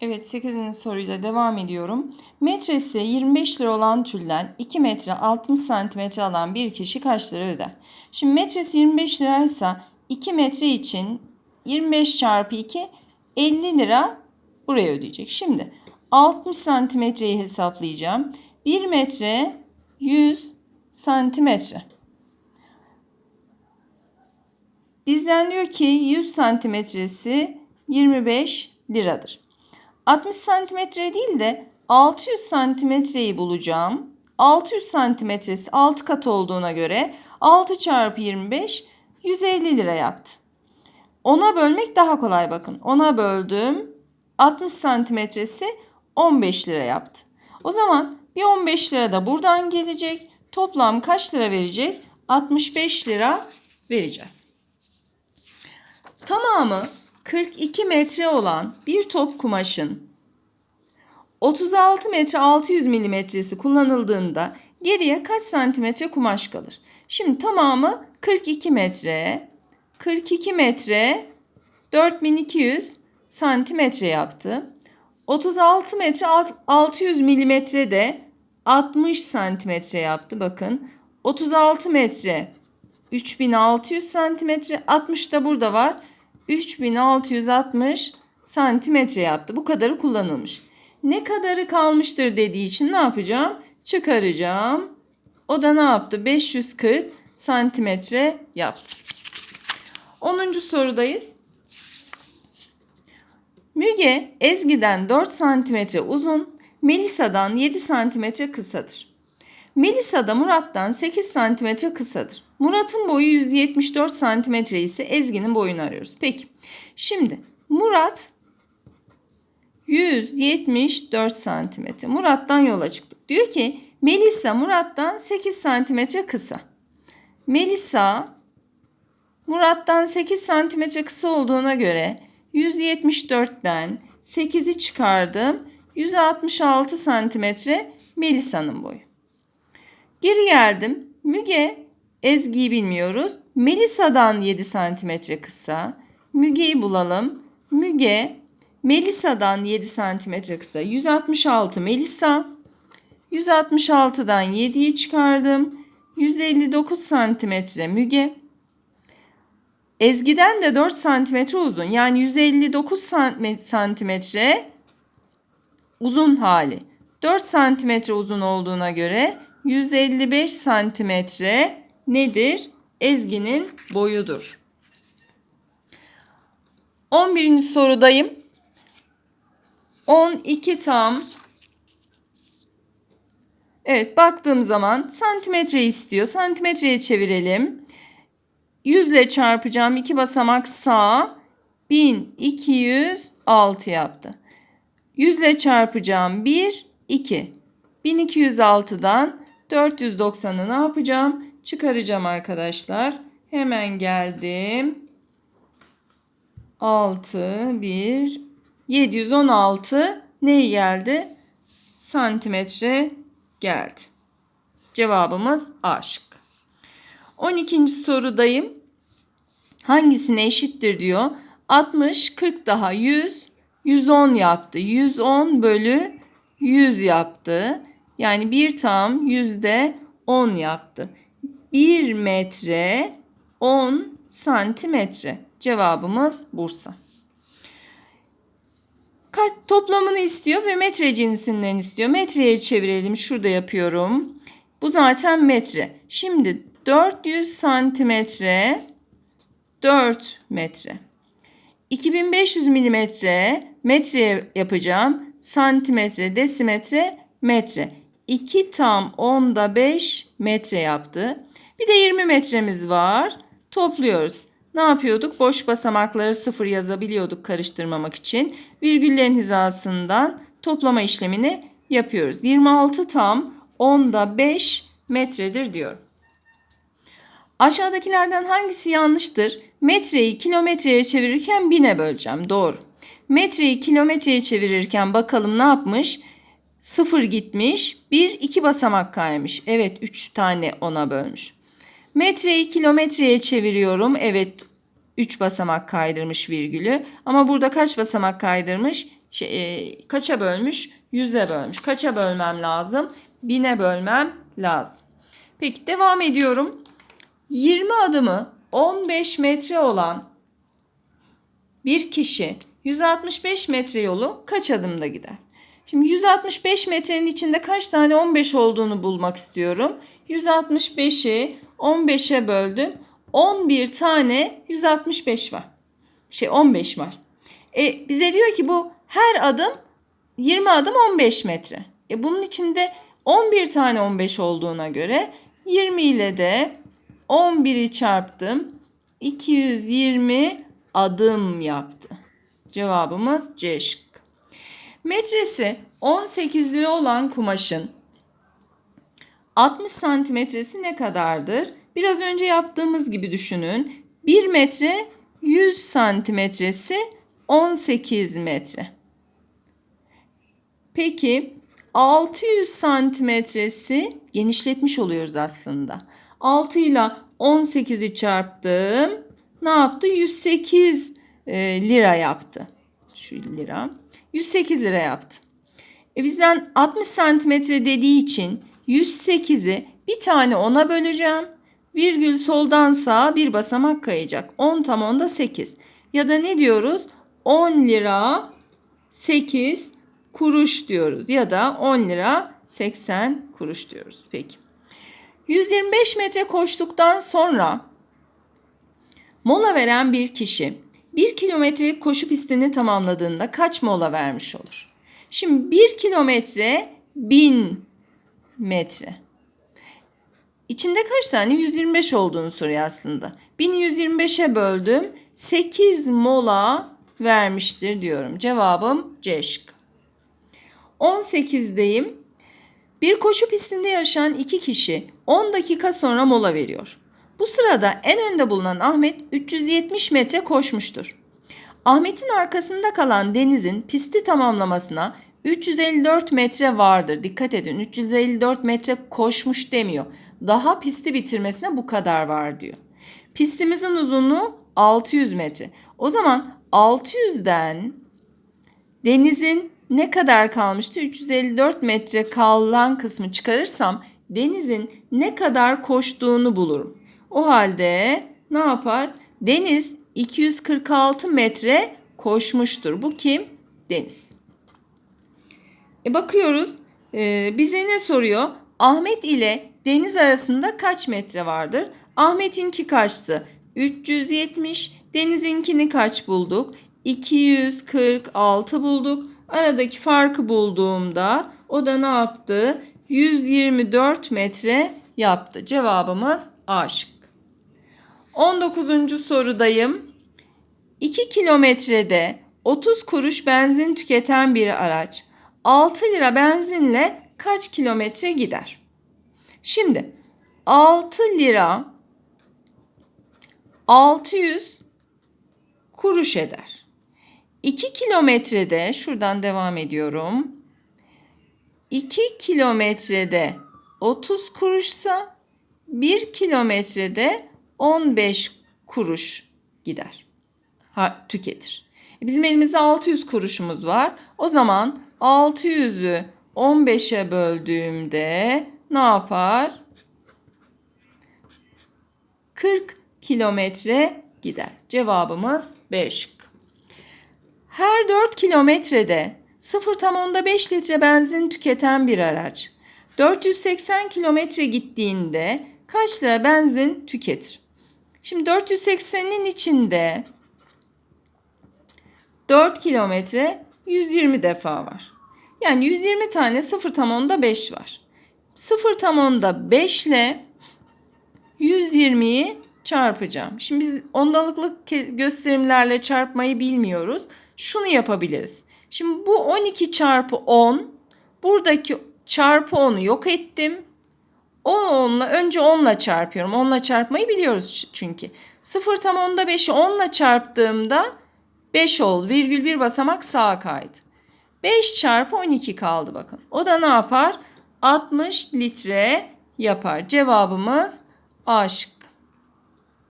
Evet 8. soruyla devam ediyorum. Metresi 25 lira olan tülden 2 metre 60 santimetre alan bir kişi kaç lira öder? Şimdi metresi 25 liraysa 2 metre için 25 çarpı 2 50 lira buraya ödeyecek. Şimdi 60 santimetreyi hesaplayacağım. 1 metre 100 santimetre. Bizden diyor ki 100 santimetresi 25 liradır. 60 santimetre değil de 600 santimetreyi bulacağım. 600 santimetresi 6 kat olduğuna göre 6 çarpı 25 150 lira yaptı. Ona bölmek daha kolay bakın. Ona böldüm. 60 santimetresi 15 lira yaptı. O zaman bir 15 lira da buradan gelecek. Toplam kaç lira verecek? 65 lira vereceğiz. Tamamı 42 metre olan bir top kumaşın 36 metre 600 milimetresi kullanıldığında geriye kaç santimetre kumaş kalır? Şimdi tamamı 42 metre. 42 metre 4200 santimetre yaptı. 36 metre 600 milimetre de 60 santimetre yaptı. Bakın 36 metre 3600 santimetre 60 da burada var. 3660 santimetre yaptı. Bu kadarı kullanılmış. Ne kadarı kalmıştır dediği için ne yapacağım? Çıkaracağım. O da ne yaptı? 540 santimetre yaptı. 10. sorudayız. Müge Ezgi'den 4 santimetre uzun, Melisa'dan 7 santimetre kısadır. Melisa da Murat'tan 8 santimetre kısadır. Murat'ın boyu 174 santimetre ise Ezgi'nin boyunu arıyoruz. Peki şimdi Murat 174 santimetre. Murat'tan yola çıktık. Diyor ki Melisa Murat'tan 8 santimetre kısa. Melisa Murat'tan 8 santimetre kısa olduğuna göre 174'ten 8'i çıkardım. 166 santimetre Melisa'nın boyu. Geri geldim. Müge Ezgi'yi bilmiyoruz. Melisa'dan 7 santimetre kısa. Müge'yi bulalım. Müge Melisa'dan 7 santimetre kısa. 166 Melisa. 166'dan 7'yi çıkardım. 159 santimetre Müge. Ezgi'den de 4 santimetre uzun. Yani 159 santimetre uzun hali. 4 santimetre uzun olduğuna göre 155 santimetre nedir? Ezgi'nin boyudur. 11. sorudayım. 12 tam Evet baktığım zaman santimetre istiyor. Santimetreye çevirelim. 100 ile çarpacağım. 2 basamak sağ. 1206 yaptı. 100 ile çarpacağım. 1, 2. 1206'dan 490'ı ne yapacağım? Çıkaracağım arkadaşlar. Hemen geldim. 6, 1, 716 ne geldi? Santimetre geldi. Cevabımız A şıkkı. 12. sorudayım. Hangisine eşittir diyor. 60, 40 daha 100, 110 yaptı. 110 bölü 100 yaptı. Yani bir tam yüzde 10 yaptı. 1 metre 10 santimetre. Cevabımız Bursa. Kaç toplamını istiyor ve metre cinsinden istiyor. Metreye çevirelim. Şurada yapıyorum. Bu zaten metre. Şimdi 400 santimetre 4 metre. 2500 milimetre metreye yapacağım. Santimetre, desimetre, metre. 2 tam 10'da 5 metre yaptı. Bir de 20 metremiz var. Topluyoruz. Ne yapıyorduk? Boş basamakları sıfır yazabiliyorduk karıştırmamak için. Virgüllerin hizasından toplama işlemini yapıyoruz. 26 tam 10'da 5 metredir diyorum. Aşağıdakilerden hangisi yanlıştır? Metreyi kilometreye çevirirken bine böleceğim. Doğru. Metreyi kilometreye çevirirken bakalım ne yapmış? Sıfır gitmiş. Bir iki basamak kaymış. Evet üç tane ona bölmüş. Metreyi kilometreye çeviriyorum. Evet 3 basamak kaydırmış virgülü. Ama burada kaç basamak kaydırmış? Şey, e, kaça bölmüş? 100'e bölmüş. Kaça bölmem lazım? 1000'e bölmem lazım. Peki devam ediyorum. 20 adımı 15 metre olan bir kişi 165 metre yolu kaç adımda gider? Şimdi 165 metrenin içinde kaç tane 15 olduğunu bulmak istiyorum. 165'i 15'e böldüm. 11 tane 165 var. Şey 15 var. E, bize diyor ki bu her adım 20 adım 15 metre. E, bunun içinde 11 tane 15 olduğuna göre 20 ile de 11'i çarptım. 220 adım yaptı. Cevabımız C şıkkı. Metresi 18 lira olan kumaşın 60 santimetresi ne kadardır? Biraz önce yaptığımız gibi düşünün. 1 metre 100 santimetresi 18 metre. Peki 600 santimetresi genişletmiş oluyoruz aslında. 6 ile 18'i çarptım. Ne yaptı? 108 e, lira yaptı. Şu lira. 108 lira yaptı. E bizden 60 santimetre dediği için 108'i bir tane 10'a böleceğim. Virgül soldan sağa bir basamak kayacak. 10 tam onda 8. Ya da ne diyoruz? 10 lira 8 kuruş diyoruz. Ya da 10 lira 80 kuruş diyoruz. Peki. 125 metre koştuktan sonra mola veren bir kişi 1 kilometrelik koşu pistini tamamladığında kaç mola vermiş olur? Şimdi 1 kilometre 1000 metre. İçinde kaç tane? 125 olduğunu soruyor aslında. 1000'i 125'e böldüm. 8 mola vermiştir diyorum. Cevabım C şıkkı. 18'deyim. Bir koşu pistinde yaşayan iki kişi 10 dakika sonra mola veriyor. Bu sırada en önde bulunan Ahmet 370 metre koşmuştur. Ahmet'in arkasında kalan Deniz'in pisti tamamlamasına 354 metre vardır. Dikkat edin 354 metre koşmuş demiyor. Daha pisti bitirmesine bu kadar var diyor. Pistimizin uzunluğu 600 metre. O zaman 600'den Deniz'in ne kadar kalmıştı? 354 metre kalan kısmı çıkarırsam Deniz'in ne kadar koştuğunu bulurum. O halde ne yapar? Deniz 246 metre koşmuştur. Bu kim? Deniz. E bakıyoruz. E, bize ne soruyor? Ahmet ile Deniz arasında kaç metre vardır? Ahmet'inki kaçtı? 370. Deniz'inkini kaç bulduk? 246 bulduk. Aradaki farkı bulduğumda o da ne yaptı? 124 metre yaptı. Cevabımız A şık. 19. sorudayım. 2 kilometrede 30 kuruş benzin tüketen bir araç 6 lira benzinle kaç kilometre gider? Şimdi 6 lira 600 kuruş eder. 2 kilometrede şuradan devam ediyorum. 2 kilometrede 30 kuruşsa 1 kilometrede 15 kuruş gider. Ha, tüketir. E, bizim elimizde 600 kuruşumuz var. O zaman 600'ü 15'e böldüğümde ne yapar? 40 kilometre gider. Cevabımız B şıkkı. Her 4 kilometrede 0,5 litre benzin tüketen bir araç 480 kilometre gittiğinde kaç lira benzin tüketir? Şimdi 480'in içinde 4 kilometre 120 defa var. Yani 120 tane 0 tam onda 5 var. 0 tam onda 5 ile 120'yi çarpacağım. Şimdi biz ondalıklı gösterimlerle çarpmayı bilmiyoruz. Şunu yapabiliriz. Şimdi bu 12 çarpı 10. Buradaki çarpı 10'u yok ettim. O 10'la önce 10'la çarpıyorum. 10'la çarpmayı biliyoruz çünkü. 0 tam onda 5'i 10'la çarptığımda 5 oldu. Virgül bir basamak sağa kaydı. 5 çarpı 12 kaldı bakın. O da ne yapar? 60 litre yapar. Cevabımız A şıkkı.